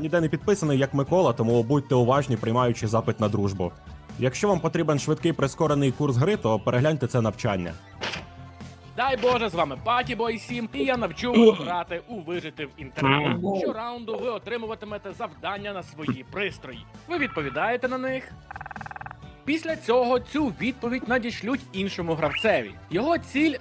Ніде не підписаний, як Микола, тому будьте уважні, приймаючи запит на дружбу. Якщо вам потрібен швидкий прискорений курс гри, то перегляньте це навчання. Дай Боже, з вами Патібой 7, і я навчу вас грати у вижити в інтернеті. Щораунду ви отримуватимете завдання на свої пристрої. Ви відповідаєте на них. Після цього цю відповідь надішлють іншому гравцеві. Його ціль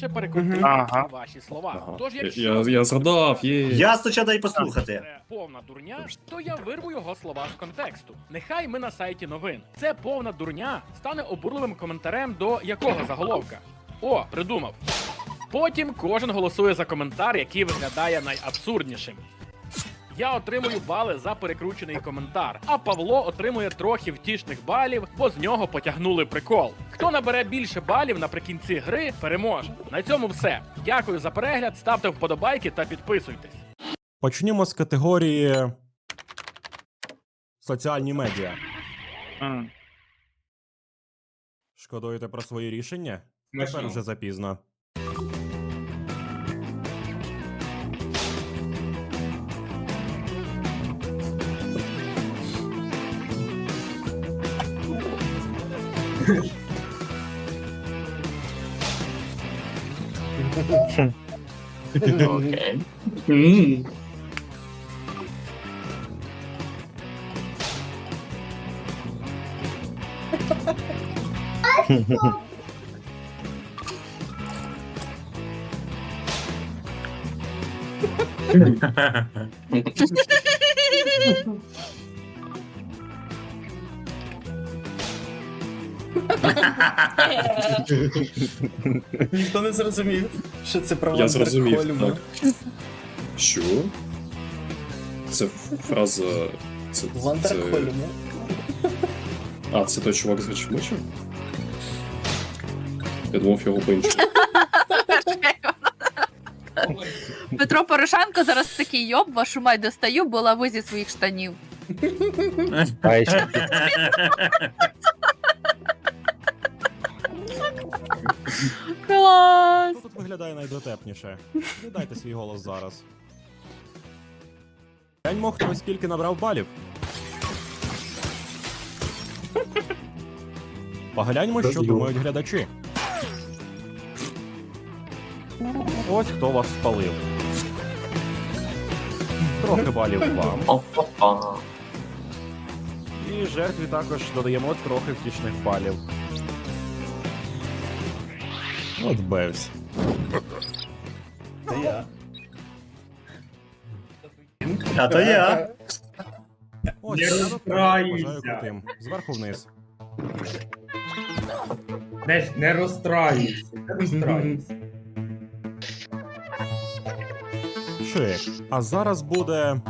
це перекрутити Ага. ваші слова. Ага. Тож, Я, якщо я, я згадав, є. Я спочатку дай послухати. повна дурня, то я вирву його слова з контексту. Нехай ми на сайті новин. Це повна дурня стане обурливим коментарем до якого заголовка. О, придумав. Потім кожен голосує за коментар, який виглядає найабсурднішим. Я отримую бали за перекручений коментар, а Павло отримує трохи втішних балів, бо з нього потягнули прикол. Хто набере більше балів наприкінці гри, переможе. На цьому все. Дякую за перегляд, ставте вподобайки та підписуйтесь. Почнімо з категорії соціальні медіа. Шкодуєте про свої рішення? Тепер вже запізно. Окей. М. Ніхто не зрозумів, що це про Я зрозумів, так. Що? Це фраза. Це, це... Вандерхольма. А, це той чувак з Гачмучем? Я думав його по-іншому. Петро Порошенко зараз такий йоб, вашу мать достаю, бо лаву зі своїх штанів. Клас! Хто тут виглядає найдотепніше? Віддайте свій голос зараз. Гляньмо, хто скільки набрав балів. Погляньмо, що думають глядачі. Ось хто вас спалив. Трохи балів вам. Опа-па. І жертві також додаємо трохи втішних балів. От Бевсь. Це я. А то я. Ось Не порядок, розстраюйся. крутим. Зверху вниз. Не, не розстраюйся, не розстраюйся. Шик. А зараз буде.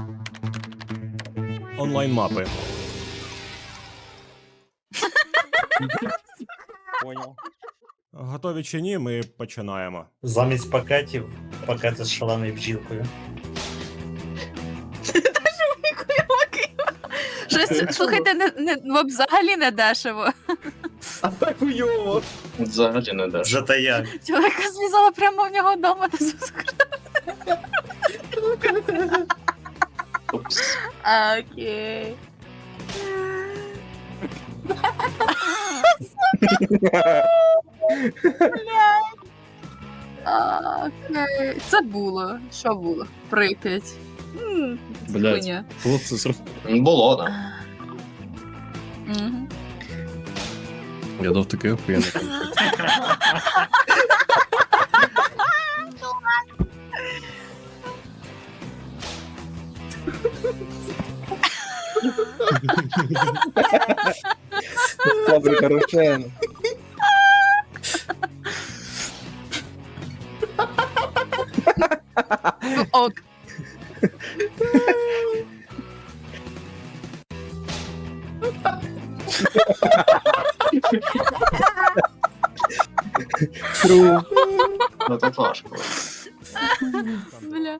Онлайн мапи. Готові чи ні, ми починаємо. Замість пакетів пакети з шаленою бджілкою. Щось, слухайте, не, не, ну, взагалі не дешево. А так уйово. Взагалі не даш. Зате як. Чоловіка зв'язала прямо в нього вдома зв'язку. Упс. Окей. Окей. Це було. Що було? Прип'ять. М, Блядь. хуйня. Було це зро... Було, да. Мгм. Я дав такий охуєнний конфлікт. Фабрика Рошен. Ок. Тру. Ну тут важко. Бля.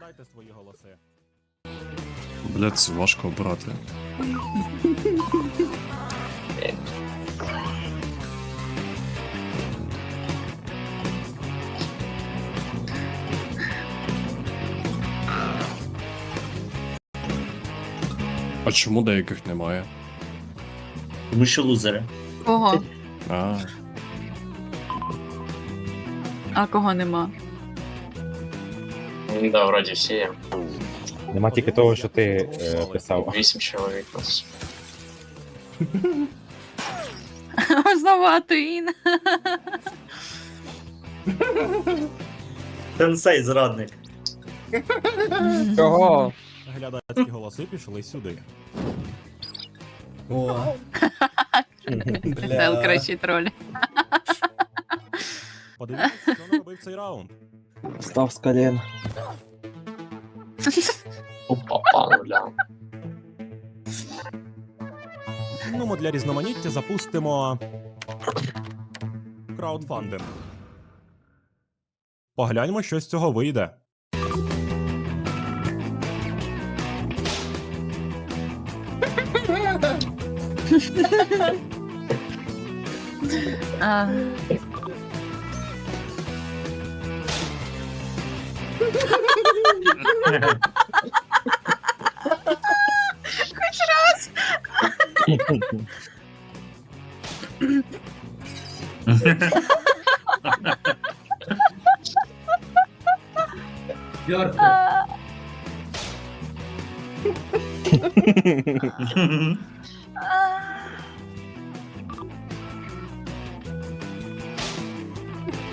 Дайте свої голоси. Блядь, це важко обрати. А чому деяких немає? Тому що лузери. Кого? А, А кого нема? Да, вроді всі є. Нема тільки того, що ти е, писав. Вісім чоловік нас. Знову Атуїн. Тенсей зрадник. Чого? Глядацькі голоси пішли сюди. О. Це кращий троль. Подивіться, що наробив цей раунд. Став з колін. Опа, нуля. Ну, ми для різноманіття запустимо краудфандинг. Погляньмо, що з цього вийде. А. Чорт, А.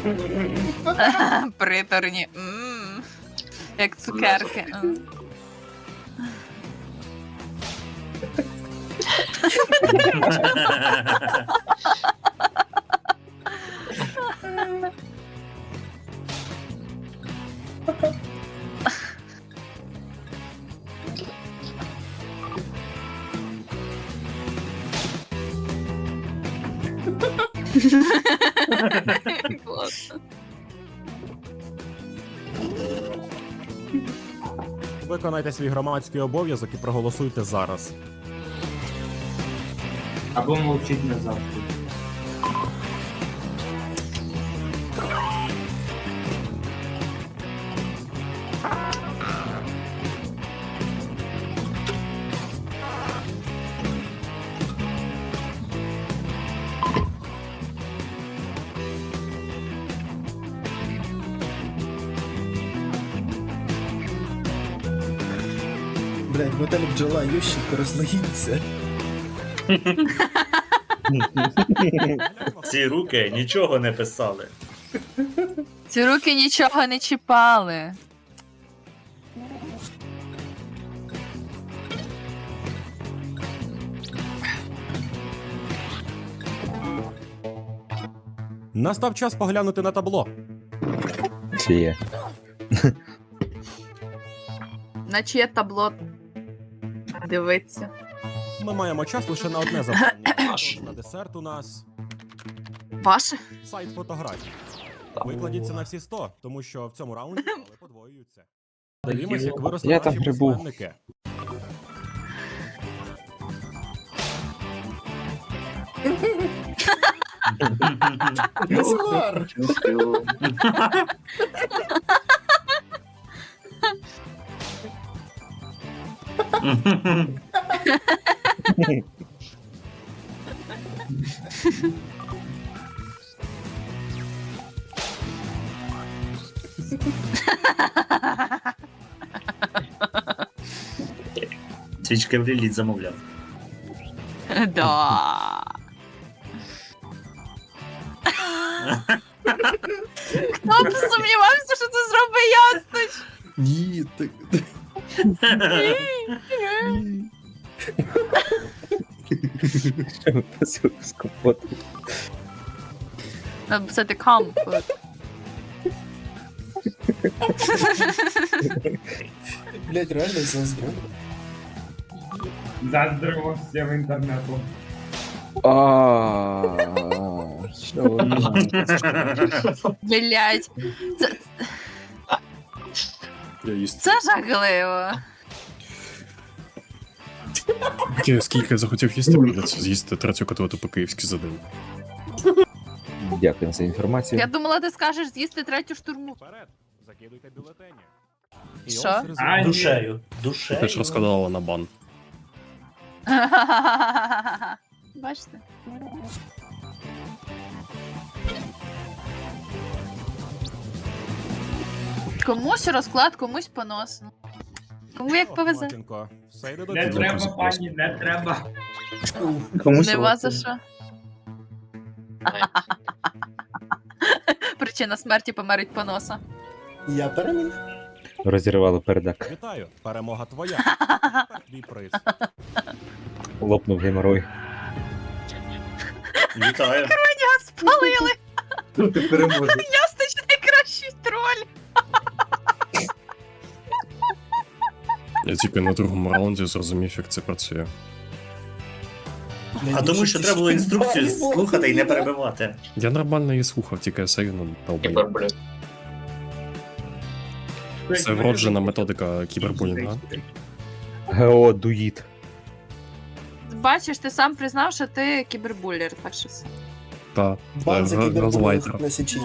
Приторні. М. Як цукерки. М. Виконайте свій громадський обов'язок і проголосуйте зараз. або мовчіть назавжди. Блядь, модель бджола Ющенко розлогіться. Ці руки нічого не писали. Ці руки нічого не чіпали. Настав час поглянути на табло. Чи є? На чиє табло дивиться. Ми маємо час лише на одне завдання. На десерт у нас Ваше? сайт фотографій. Викладіться на всі 100, тому що в цьому раунді бали подвоюються. Дивімося, як виросли Я там наші грибу. письменники. Незмар! Свічки в ліліт замовляв. Да. Хто б сумнівався, що це зробить ясно? Ні, так. З компоту. Треба писати комфорт. Блядь, реально заздро. Заздримо всім інтернету. А, Що? Блять. Я їсти. це жахливо. Я скільки захотів їсти, придеться з'їсти третю котлету по-київськи за день. Дякую за інформацію. Я думала, ти скажеш з'їсти третю штурму. Вперед, закидуйте бюлетені. Що? А, ні. Душею. Ти ж Душею. розкладала на бан. Бачите? Комусь розклад, комусь понос. Кому як повезе. Матінко, все йде до Не треба, пані, не треба. Комусь Нема за що. Причина смерті померить поноса. Я переміг. Розірвало передак. Вітаю, перемога твоя. Тепер Твій приз. Лопнув геморой. Вітаю. Я спалили! Ти переможеш. Ясно, що найкращий троль! Я тільки на другому раунді зрозумів, як це працює. А тому що треба було інструкцію слухати і не перебивати. Я нормально її слухав, тільки я сею на долбаю. Це вроджена методика кібербулінга. Гео дуїт. Бачиш, ти сам признав, що ти кібербулер, перше все. Та, Бан за газлайтер. кібербулінг на січі.